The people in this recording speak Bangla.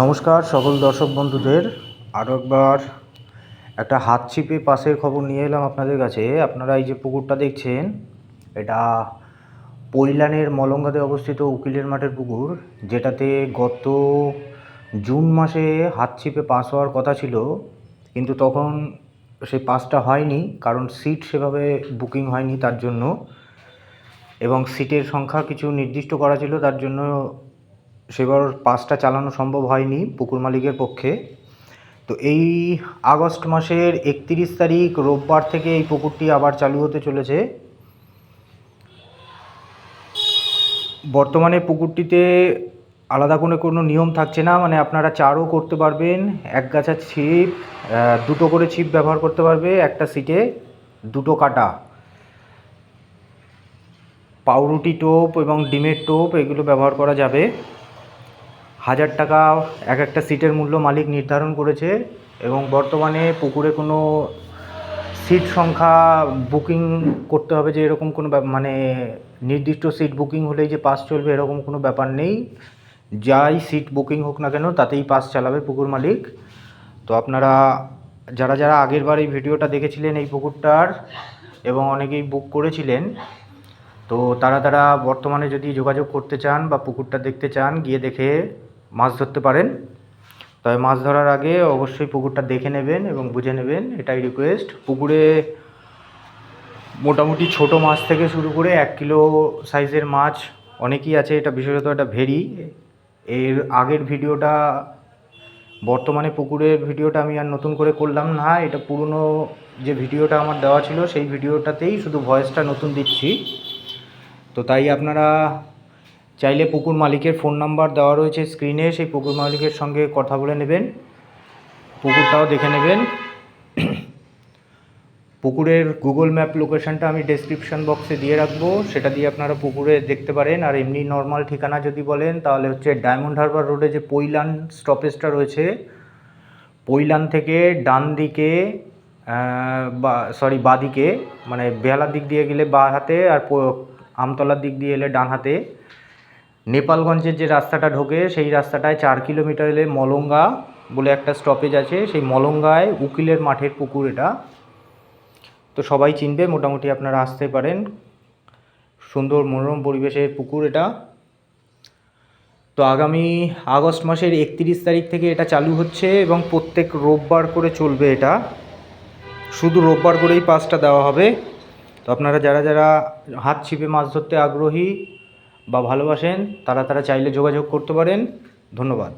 নমস্কার সকল দর্শক বন্ধুদের। আরও একবার একটা হাত ছিপে পাশের খবর নিয়ে এলাম আপনাদের কাছে। আপনারা এই যে পুকুরটা দেখছেন, এটা পৈলানের মলঙ্গাতে অবস্থিত উকিলের মাঠের পুকুর, যেটাতে গত জুন মাসে হাত ছিপে পাস হওয়ার কথা ছিল, কিন্তু তখন সেই পাসটা হয়নি, কারণ সিট সেভাবে বুকিং হয়নি তার জন্য। এবং সিটের সংখ্যা কিছু নির্দিষ্ট করা ছিল, তার জন্য সেবার পাসটা চালানো সম্ভব হয়নি পুকুর মালিকের পক্ষে। তো এই আগস্ট মাসের একত্রিশ তারিখ রোববার থেকে এই পুকুরটি আবার চালু হতে চলেছে। বর্তমানে পুকুরটিতে আলাদা কোনো কোনো নিয়ম থাকছে না মানে আপনারা চারও করতে পারবেন, এক গাছা ছিপ দুটো করে ছিপ ব্যবহার করতে পারবে, একটা সিটে দুটো কাটা। পাউরুটি টোপ এবং ডিমের টোপ এগুলো ব্যবহার করা যাবে। হাজার টাকা এক একটা সিটের মূল্য মালিক নির্ধারণ করেছে এবং বর্তমানে পুকুরে কোনো সিট সংখ্যা বুকিং করতে হবে যে এরকম কোনো মানে নির্দিষ্ট সিট বুকিং হলেই যে পাস চলবে এরকম কোনো ব্যাপার নেই। যাই সিট বুকিং হোক না কেন, তাতেই পাস চালাবে পুকুর মালিক। তো আপনারা, যারা যারা আগের বার এই ভিডিওটা দেখেছিলেন এই পুকুরটার এবং অনেকেই বুক করেছিলেন, তো তারা তারা বর্তমানে যদি যোগাযোগ করতে চান বা পুকুরটা দেখতে চান, গিয়ে দেখে মাছ ধরতে পারেন। তবে মাছ ধরার আগে অবশ্যই পুকুরটা দেখে নেবেন এবং বুঝে নেবেন, এটাই রিকোয়েস্ট পুকুরে মোটামুটি ছোট মাছ থেকে শুরু করে এক কিলো সাইজের মাছ অনেকই আছে, এটা বিশেষত একটা ভেরি এর আগের ভিডিওটা, বর্তমানে পুকুরের ভিডিওটা আমি আর নতুন করে করলাম না, এটা পুরনো যে ভিডিওটা আমার দেওয়া ছিল, সেই ভিডিওটাতেই শুধু ভয়েসটা নতুন দিচ্ছি। তো তাই আপনারা চাইলে পুকুর মালিকের ফোন নাম্বার দেওয়া রয়েছে স্ক্রিনে, সেই পুকুর মালিকের সঙ্গে কথা বলে নেবেন। পুকুরটাও দেখে নেবেন। পুকুরের গুগল ম্যাপ লোকেশনটা আমি ডেসক্রিপশন বক্সে দিয়ে রাখব। সেটা দিয়ে আপনারা পুকুরে দেখতে পারেন। আর এমনি নর্মাল ঠিকানা যদি বলেন, তাহলে হচ্ছে ডায়মন্ড হারবার রোডে যে পৈলান স্টপেজটা রয়েছে, পৈলান থেকে ডান দিকে বা সরি বাঁ দিকে মানে বেহালার দিক দিয়ে গেলে বাঁ হাতে, আর আমতলার দিক দিয়ে এলে ডান হাতে। নেপালগঞ্জের যে রাস্তাটা ঢোকে, সেই রাস্তাটায় চার কিলোমিটার এলে মলঙ্গা বলে একটা স্টপেজ আছে। সেই মলঙ্গায় উকিলের মাঠের পুকুর এটা। তো সবাই চিনবে, মোটামুটি আপনারা আসতে পারেন। সুন্দর মনোরম পরিবেশের পুকুর এটা। তো আগামী আগস্ট মাসের একত্রিশ তারিখ থেকে এটা চালু হচ্ছে এবং প্রত্যেক রোববার করে চলবে এটা। শুধু রোববার করেই পাসটা দেওয়া হবে। তো আপনারা যারা যারা হাত ছিপে মাছ ধরতে আগ্রহী বা ভালোবাসেন তারা তারা চাইলে যোগাযোগ করতে পারেন। ধন্যবাদ।